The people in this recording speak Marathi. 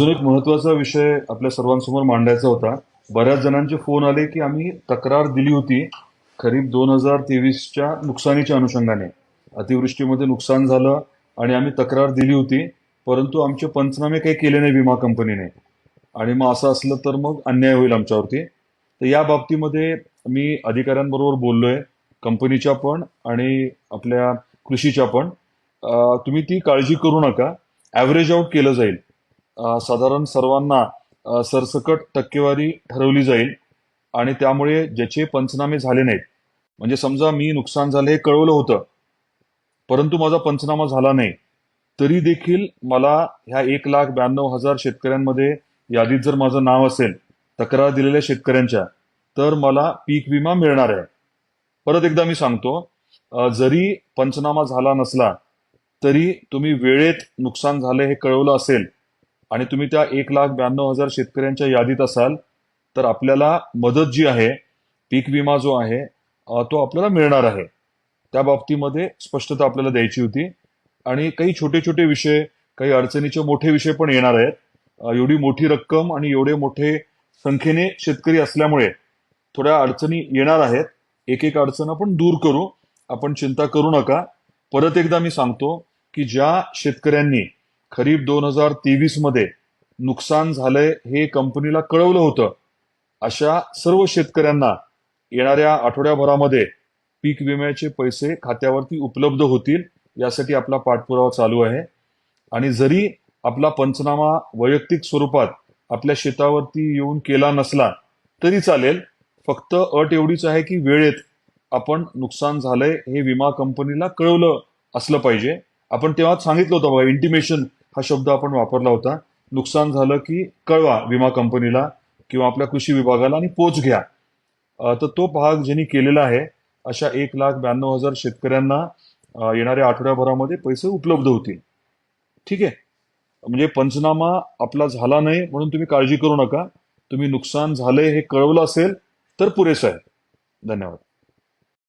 अजून एक महत्त्वाचा विषय आपल्या सर्वांसमोर मांडायचा होता. बऱ्याच जणांचे फोन आले की आम्ही तक्रार दिली होती खरीप दोन हजार तेवीसच्या नुकसानीच्या अनुषंगाने. अतिवृष्टीमध्ये नुकसान झालं आणि आम्ही तक्रार दिली होती परंतु आमचे पंचनामे काही केले नाही विमा कंपनीने. आणि मग असं असलं तर मग अन्याय होईल आमच्यावरती. तर या बाबतीमध्ये मी अधिकाऱ्यांबरोबर बोललोय कंपनीच्या पण आणि आपल्या कृषीच्या पण. तुम्ही ती काळजी करू नका. ॲव्हरेज आउट केलं जाईल. साधारण सर्वांना सरसकट टक्केवारी ठरवली जाईल आणि त्यामुळे ज्याचे पंचनामे झाले नाहीत. म्हणजे समजा मी नुकसान झालं हे कळवलं होतं परंतु माझा पंचनामा झाला नाही तरी देखील मला ह्या एक लाख ब्याण्णव हजार शेतकऱ्यांमध्ये यादीत जर माझं नाव असेल तक्रार दिलेल्या शेतकऱ्यांच्या तर मला पीक विमा मिळणार आहे. परत एकदा मी सांगतो जरी पंचनामा झाला नसला तरी तुम्ही वेळेत नुकसान झाले हे कळवलं असेल आणि तुम्ही त्या एक लाख ब्याण्णव हजार शेतकऱ्यांच्या यादीत असाल तर आपल्याला मदत जी आहे पीक विमा जो आहे तो आपल्याला मिळणार आहे. त्या बाबतीमध्ये स्पष्टता आपल्याला द्यायची होती. आणि काही छोटे छोटे विषय काही अडचणीचे मोठे विषय पण येणार आहेत. एवढी मोठी रक्कम आणि एवढे मोठे संख्येने शेतकरी असल्यामुळे थोड्या अडचणी येणार आहेत. एक एक अडचण आपण दूर करू. आपण चिंता करू नका. परत एकदा मी सांगतो की ज्या शेतकऱ्यांनी खरीप दोन हजार तेवीसमध्ये नुकसान झालंय हे कंपनीला कळवलं होतं. अशा सर्व शेतकऱ्यांना येणाऱ्या आठवड्याभरामध्ये पीक विम्याचे पैसे खात्यावरती उपलब्ध होतील यासाठी आपला पाठपुरावा चालू आहे. आणि जरी आपला पंचनामा वैयक्तिक स्वरूपात आपल्या शेतावरती येऊन केला नसला तरी चालेल. फक्त अट एवढीच आहे की वेळेत आपण नुकसान झालंय हे विमा कंपनीला कळवलं असलं पाहिजे. आपण तेव्हा सांगितलं होतं बघा इंटिमेशन हा शब्द आपण वापरला होता. नुकसान झालं की कळवा विमा कंपनीला किंवा आपल्या कृषी विभागाला आणि पोच घ्या. तर तो भाग ज्यांनी केलेला आहे अशा एक लाख ब्याण्णव हजार शेतकऱ्यांना येणाऱ्या आठवड्याभरामध्ये पैसे उपलब्ध होतील. ठीक आहे? म्हणजे पंचनामा आपला झाला नाही म्हणून तुम्ही काळजी करू नका. तुम्ही नुकसान झालंय हे कळवलं असेल तर पुरेसं आहे. धन्यवाद.